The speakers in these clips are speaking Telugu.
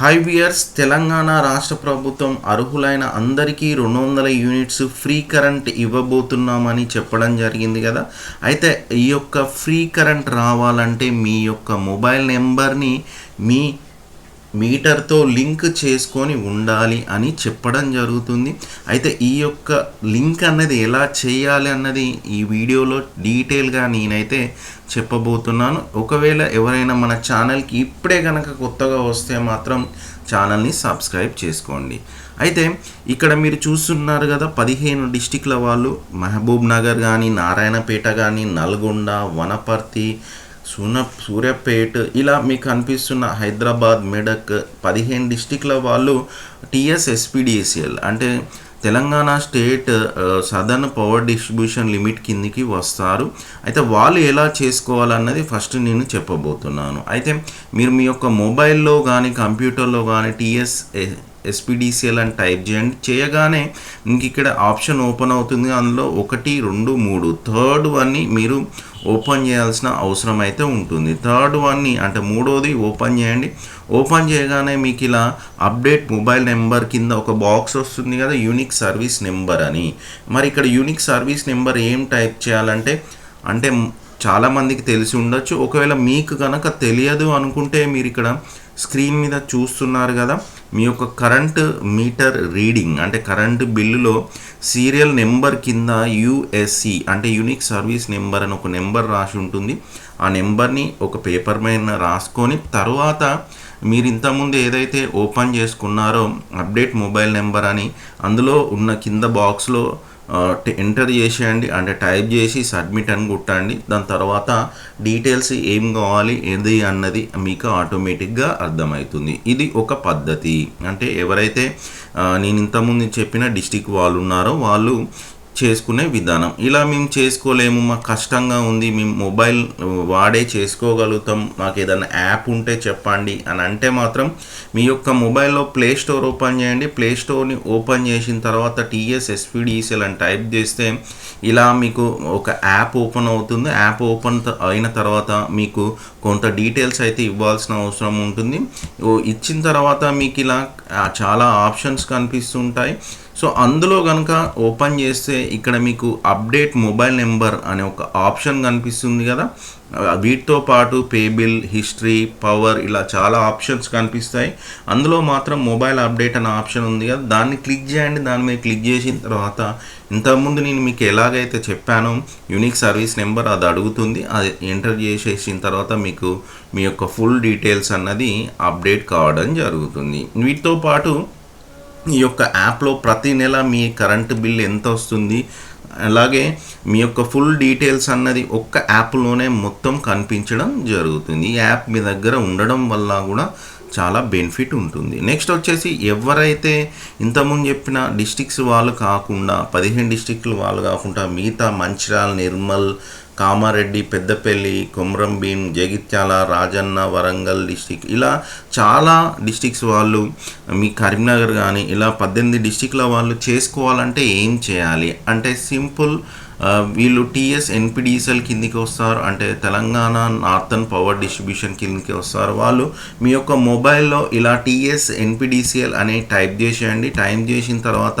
హై వియర్స్ తెలంగాణ రాష్ట్ర ప్రభుత్వం అర్హులైన అందరికీ రెండు వందల యూనిట్స్ ఫ్రీ కరెంట్ ఇవ్వబోతున్నామని చెప్పడం జరిగింది కదా. అయితే ఈ యొక్క ఫ్రీ కరెంట్ రావాలంటే మీ యొక్క మొబైల్ నెంబర్ని మీ మీటర్తో లింక్ చేసుకొని ఉండాలి అని చెప్పడం జరుగుతుంది. అయితే ఈ యొక్క లింక్ అన్నది ఎలా చేయాలి అన్నది ఈ వీడియోలో డీటెయిల్గా నేనైతే చెప్పబోతున్నాను. ఒకవేళ ఎవరైనా మన ఛానల్కి ఇప్పుడే కనుక కొత్తగా వస్తే మాత్రం ఛానల్ని సబ్స్క్రైబ్ చేసుకోండి. అయితే ఇక్కడ మీరు చూస్తున్నారు కదా పదిహేను డిస్టిక్ల వాళ్ళు మహబూబ్ నగర్ కానీ నారాయణపేట కానీ నల్గొండ వనపర్తి సూన సూర్యాపేట్ ఇలా మీకు కనిపిస్తున్న హైదరాబాద్ మెడక్ పదిహేను డిస్టిక్ల వాళ్ళు టిఎస్ అంటే Telangana state southern power distribution limit కిందికి వస్తారు. అయితే వాళ్ళు ఎలా చేసుకోవాలన్నది ఫస్ట్ నేను చెప్పబోతున్నాను. అయితే మీరు మీ యొక్క మొబైల్లో కానీ కంప్యూటర్లో కానీ టీఎస్ ఎస్పీడీసీఎల్ అని టైప్ చేయండి. చేయగానే ఇంక ఇక్కడ ఆప్షన్ ఓపెన్ అవుతుంది. అందులో ఒకటి రెండు మూడు థర్డ్ వన్ని మీరు ఓపెన్ చేయాల్సిన అవసరం అయితే ఉంటుంది. థర్డ్ వన్ని అంటే మూడోది ఓపెన్ చేయండి. ఓపెన్ చేయగానే మీకు ఇలా అప్డేట్ మొబైల్ నెంబర్ కింద ఒక బాక్స్ వస్తుంది కదా యూనిక్ సర్వీస్ నెంబర్ అని. మరి ఇక్కడ యూనిక్ సర్వీస్ నెంబర్ ఏం టైప్ చేయాలంటే అంటే చాలామందికి తెలిసి ఉండొచ్చు. ఒకవేళ మీకు కనుక తెలియదు అనుకుంటే మీరు ఇక్కడ స్క్రీన్ మీద చూస్తున్నారు కదా మీ యొక్క కరెంట్ మీటర్ రీడింగ్ అంటే కరెంట్ బిల్లులో సీరియల్ నెంబర్ కింద యుఎస్సి అంటే యూనిక్ సర్వీస్ నెంబర్ అని ఒక నెంబర్ రాసి ఉంటుంది. ఆ నెంబర్ని ఒక పేపర్ మీద రాసుకొని తర్వాత మీరు ఇంతకుముందు ఏదైతే ఓపెన్ చేసుకున్నారో అప్డేట్ మొబైల్ నెంబర్ అని అందులో ఉన్న కింద బాక్స్లో ఎంటర్ చేసేయండి. అంటే టైప్ చేసి సబ్మిట్ అని కొట్టండి. దాని తర్వాత డీటెయిల్స్ ఏం కావాలి ఏది అన్నది మీకు ఆటోమేటిక్గా అర్థమవుతుంది. ఇది ఒక పద్ధతి. అంటే ఎవరైతే నేను ఇంతకుముందు చెప్పిన డిస్టిక్ వాళ్ళు ఉన్నారో వాళ్ళు చేసుకునే విధానం. ఇలా మేము చేసుకోలేము మాకు కష్టంగా ఉంది మేము మొబైల్ వాడే చేసుకోగలుగుతాం మాకు ఏదైనా యాప్ ఉంటే చెప్పండి అని అంటే మాత్రం మీ యొక్క మొబైల్లో ప్లే స్టోర్ ఓపెన్ చేయండి. ప్లే స్టోర్ని ఓపెన్ చేసిన తర్వాత టీఎస్ ఎస్పీడిఎస్ఎల్ అని టైప్ చేస్తే ఇలా మీకు ఒక యాప్ ఓపెన్ అవుతుంది. యాప్ ఓపెన్ అయిన తర్వాత మీకు కొంత డీటెయిల్స్ అయితే ఇవ్వాల్సిన అవసరం ఉంటుంది. ఇచ్చిన తర్వాత మీకు ఇలా చాలా ఆప్షన్స్ కనిపిస్తుంటాయి. సో అందులో కనుక ఓపెన్ చేస్తే ఇక్కడ మీకు అప్డేట్ మొబైల్ నెంబర్ అనే ఒక ఆప్షన్ కనిపిస్తుంది కదా. వీటితో పాటు పే బిల్ హిస్టరీ పవర్ ఇలా చాలా ఆప్షన్స్ కనిపిస్తాయి. అందులో మాత్రం మొబైల్ అప్డేట్ అనే ఆప్షన్ ఉంది కదా. దాన్ని క్లిక్ చేయండి. దాని మీద క్లిక్ చేసిన తర్వాత ఇంతకుముందు నేను మీకు ఎలాగైతే చెప్పానో యూనిక్ సర్వీస్ నెంబర్ అది అడుగుతుంది. అది ఎంటర్ చేసేసిన తర్వాత మీకు మీ యొక్క ఫుల్ డీటెయిల్స్ అన్నది అప్డేట్ కావడం జరుగుతుంది. వీటితో పాటు ఈ యొక్క యాప్లో ప్రతి నెల మీ కరెంటు బిల్ ఎంత వస్తుంది? అలాగే మీ యొక్క ఫుల్ డీటెయిల్స్ అన్నది ఒక్క యాప్లోనే మొత్తం కనిపించడం జరుగుతుంది. ఈ యాప్ మీ దగ్గర ఉండడం వల్ల కూడా చాలా బెనిఫిట్ ఉంటుంది. నెక్స్ట్ వచ్చేసి ఎవరైతే ఇంతకుముందు చెప్పిన డిస్టిక్స్ వాళ్ళు కాకుండా పదిహేను డిస్టిక్లు వాళ్ళు కాకుండా మిగతా మంచిర్యాల నిర్మల్ కామారెడ్డి పెద్దపల్లి కొమరంభీం జగిత్యాల రాజన్న వరంగల్ డిస్టిక్ ఇలా చాలా డిస్టిక్స్ వాళ్ళు మీ కరీంనగర్ కానీ ఇలా పద్దెనిమిది డిస్టిక్ల వాళ్ళు చేసుకోవాలంటే ఏం చేయాలి? అంటే సింపుల్ వీళ్ళు టీఎస్ ఎన్పిడిఎస్ఎల్ కిందికి వస్తారు. అంటే తెలంగాణ నార్థన్ పవర్ డిస్ట్రిబ్యూషన్ కిందికి వస్తారు. వాళ్ళు మీ యొక్క మొబైల్లో ఇలా టీఎస్ ఎన్పిడిసిఎల్ అని టైప్ చేసేయండి. టైప్ చేసిన తర్వాత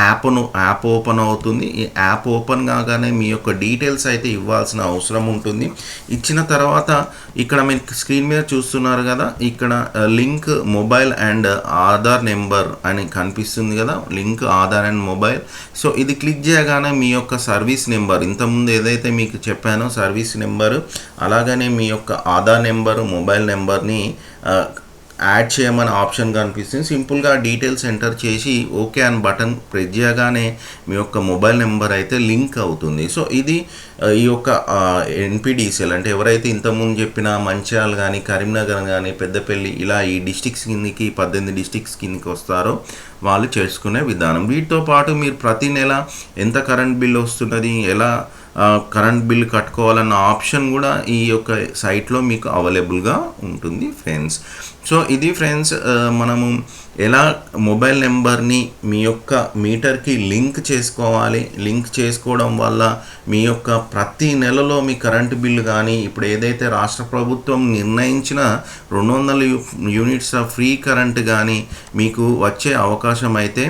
యాప్ను యాప్ ఓపెన్ అవుతుంది. ఈ యాప్ ఓపెన్ కాగానే మీ యొక్క డీటెయిల్స్ అయితే ఇవ్వాల్సిన అవసరం ఉంటుంది. ఇచ్చిన తర్వాత ఇక్కడ మీరు స్క్రీన్ మీద చూస్తున్నారు కదా ఇక్కడ link mobile and Aadhaar number అని కనిపిస్తుంది కదా link Aadhaar and mobile. So ఇది క్లిక్ చేయగానే మీ యొక్క సర్వీస్ సర్వీస్ నెంబర్. ఇంతకుముందు ఏదైతే మీకు చెప్పానో సర్వీస్ నెంబరు అలాగనే మీ యొక్క ఆధార్ నెంబరు మొబైల్ నెంబర్ని యాడ్ చేయమని ఆప్షన్ కనిపిస్తుంది సింపుల్గా డీటెయిల్స్ ఎంటర్ చేసి ఓకే అని బటన్ ప్రెస్ చేయగానే మీ యొక్క మొబైల్ నెంబర్ అయితే లింక్ అవుతుంది. సో ఇది ఈ యొక్క ఎన్పిడిసిఎల్ అంటే ఎవరైతే ఇంతకుముందు చెప్పిన మంచిర్యాల కానీ కరీంనగర్ కానీ పెద్దపల్లి ఇలా ఈ డిస్టిక్స్ కిందికి పద్దెనిమిది డిస్టిక్స్ కిందికి వస్తారో వాళ్ళు చేసుకునే విధానం. వీటితో పాటు మీరు ప్రతి నెల ఎంత కరెంట్ బిల్ వస్తున్నది ఎలా కరెంట్ బిల్ కట్టుకోవాలన్న ఆప్షన్ కూడా ఈ యొక్క సైట్లో మీకు అవైలబుల్గా ఉంటుంది ఫ్రెండ్స్. సో ఇది ఫ్రెండ్స్ మనము ఎలా మొబైల్ నెంబర్ని మీ యొక్క మీటర్కి లింక్ చేసుకోవాలి లింక్ చేసుకోవడం వల్ల మీ యొక్క ప్రతి నెలలో మీ కరెంటు బిల్లు కానీ ఇప్పుడు ఏదైతే రాష్ట్ర ప్రభుత్వం నిర్ణయించిన రెండు వందల యూనిట్స్ ఆఫ్ ఫ్రీ కరెంట్ కానీ మీకు వచ్చే అవకాశం అయితే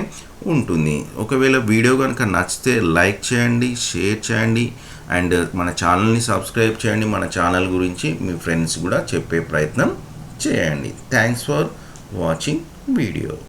ఉంటుంది. ఒకవేళ వీడియో కనుక నచ్చితే లైక్ చేయండి షేర్ చేయండి అండ్ మన ఛానల్ని సబ్స్క్రైబ్ చేయండి. మన ఛానల్ గురించి మీ ఫ్రెండ్స్ కూడా చెప్పే ప్రయత్నం చేయండి థ్యాంక్స్ ఫర్ వాచింగ్ వీడియో